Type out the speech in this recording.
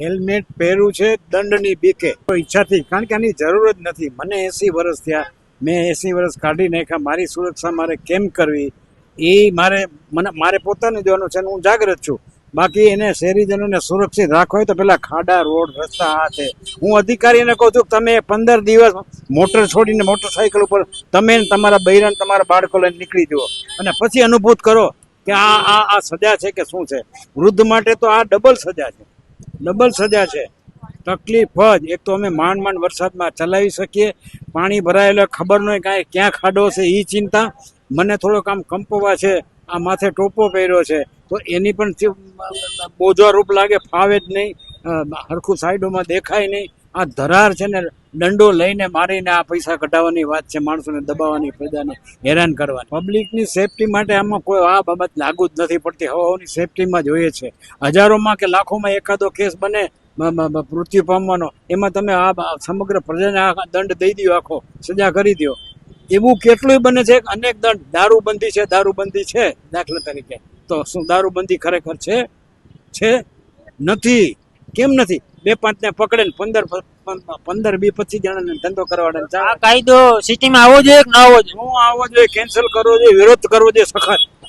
Helmet પહેર્યું છે, દંડની બીકે. ઈચ્છાથી, કારણ કે આની જરૂર જ નથી. મને એસી વર્ષ થયા. મેં એસી વર્ષ કાઢી નાખ્યા. મારી સુરક્ષા મારે કેમ કરવી? એ મારે, મને, મારે પોતાને જોવાનું છે હું જાગૃત છું. બાકી એને શહેરીજનોને સુરક્ષિત રાખવા હોય તો પેલા ખાડા, રોડ, રસ્તા આ છે. હું અધિકારીને કહું છું કે તમે પંદર દિવસ મોટર છોડીને મોટરસાયકલ ઉપર, તમે તમારા બૈરણ તમારા બાળકો લઈને નીકળી જુઓ. અને પછી અનુભૂત કરો કે આ આ આ સજા છે કે શું છે? વૃદ્ધ માટે તો આ ડબલ સજા છે. ડબલ સજા છે. તકલીફ જ. એક તો અમે માંડ માંડ વરસાદમાં ચલાવી શકીએ. પાણી ભરાયેલો ખબર નહીં કાંઈ ક્યાં ખાડો છે એ ચિંતા. મને થોડોક આમ કંપવા છે, આ માથે ટોપો પહેર્યો છે. તો એની પણ બોજવારૂપ બોજો રૂપ લાગે, ફાવે જ નહીં. હરખું સાઈડોમાં દેખાય નહીં. આ ધરાર છે ને, દંડો લઈને મારીને આ પૈસા કઢાવવાની વાત છે, માણસોને દબાવવાની પ્રજાને હેરાન કરવાની. પબ્લિકની સેફટી માટે આમાં કોઈ આ બાબત લાગુ જ નથી પડતી. હવાની સેફટીમાં જોઈએ છે. હજારોમાં કે લાખોમાં એકાદો કેસ બને મૃત્યુ પામવાનો, એમાં તમે આ સમગ્ર પ્રજાને આ દંડ દઈ દો આખો સજા કરી દો એવું કેટલું બને છે, અનેક દંડ. દારૂબંધી છે દારૂબંધી છે, દાખલા તરીકે. તો શું દારૂબંધી ખરેખર છે? છે? નથી. કેમ નથી? બે પાંચ ને પકડે ને પંદર પંદર બી પચીસ જણા ને ધંધો કરવાનો આ કાયદો કાયદો સિટીમાં આવવો જોઈએ કે ના આવવો જોઈએ? હું આવો જોઈએ કેન્સલ કરવો જોઈએ વિરોધ કરવો જોઈએ સખત.